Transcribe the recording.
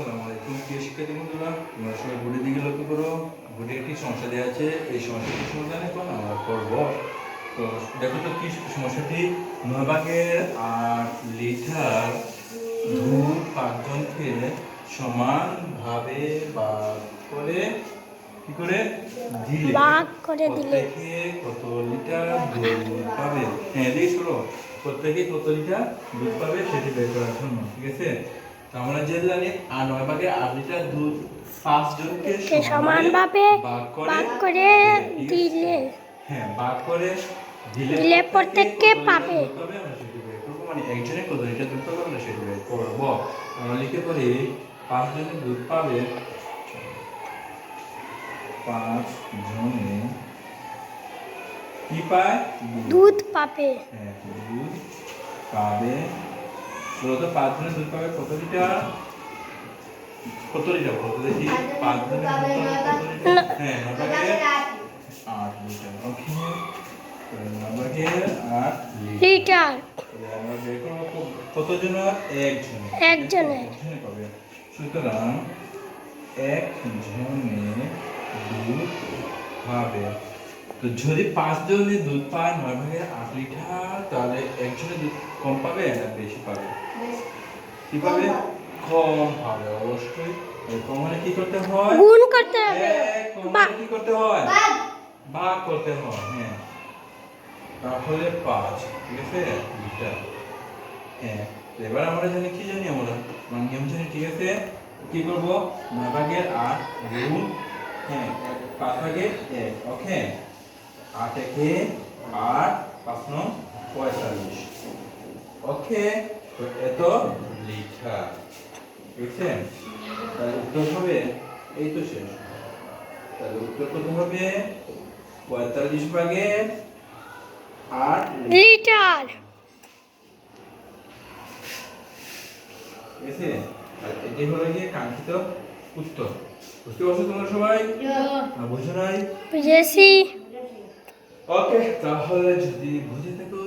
আসসালামু আলাইকুম প্রিয় শিক্ষার্থী বন্ধুরা তোমরা সবাই বোর্ডের দিকে লক্ষ্য করো। বোর্ডে একটি সমস্যা দেওয়া আছে এই সমস্যাটি সমাধান এখন আমরা করব। তো দেখো তো কি সমস্যাটি নয় আট লিটার দুধ পাঁচজনকে সমানভাবে ভাগ করে কি করে? দিলে। ভাগ করে দিলে। কত লিটার দুধ পাবে? হ্যাঁ এদিকে শোনো প্রত্যেকে কত লিটার দুধ পাবে সেটি বের করার জন্য ঠিক আছে? তো আমরা আর নয় ভাগে আট লিটার দুধ পাঁচ জনকে সমানভাবে ভাগ করে দিলে। হ্যাঁ ভাগ করে দিলে দিলে প্রত্যেককে পাবে। মানে একজনে কত লিটার দুধ পাবে আমরা সেটি বের করব। আমরা লিখে পারি পাঁচ জনের দুধ পাবে পাঁচ জনে কি পায়? দুধ পাবে। হ্যাঁ, দুধ পাবে মূলত পাঁচ জনের দুধ পাবে কত লিটার কত লিটার বলতো দেখি পাঁচ পাবে কত লিটার হ্যাঁ নবাকে আট। লিটার ওকে নবাকে আট লিটার লিটার আমরা বের করব ক- একজনে একজনে। একজনে পাবে। সুতরাং এক জনে দুধ পাবে তো যদি পাঁচ জনে দুধ পায় নয় ভাগে আট লিটার তাহলে একজনে দুধ কম পাবে না বেশি পাবে। কি পাবে কম পাবে অবশ্যই। এই কম মানে কি করতে হয়? গুণ করতে হবে। এক বা মানে কি করতে হয়? ভাগ করতে হয় হ্যাঁ। তাহলে পাঁচ ঠিক আছে? লিটার হ্যাঁ এবার আমরা জানি কি জানি আমরা? মানে নিয়ম জানি ঠিক আছে? কি করব? নয় ভাগের আট গুণ হ্যাঁ এক- পাঁচ ভাগের এক ওকে? আট একে আট পাঁচ নং পঁয়তাল্লিশ। ওকে? তো এত ঠিক আছে তাহলে উত্তর হবে এই তো শেষ। তাহলে উত্তর কত হবে পঁয়তাল্লিশ ভাগের আট লিটার। ঠিক আছে এটি হলো গিয়ে কাঙ্ক্ষিত উত্তর। বুঝতে পারছ তোমরা সবাই? না বুঝো নাই? বুঝেছি। ওকে তাহলে যদি বুঝে থাকো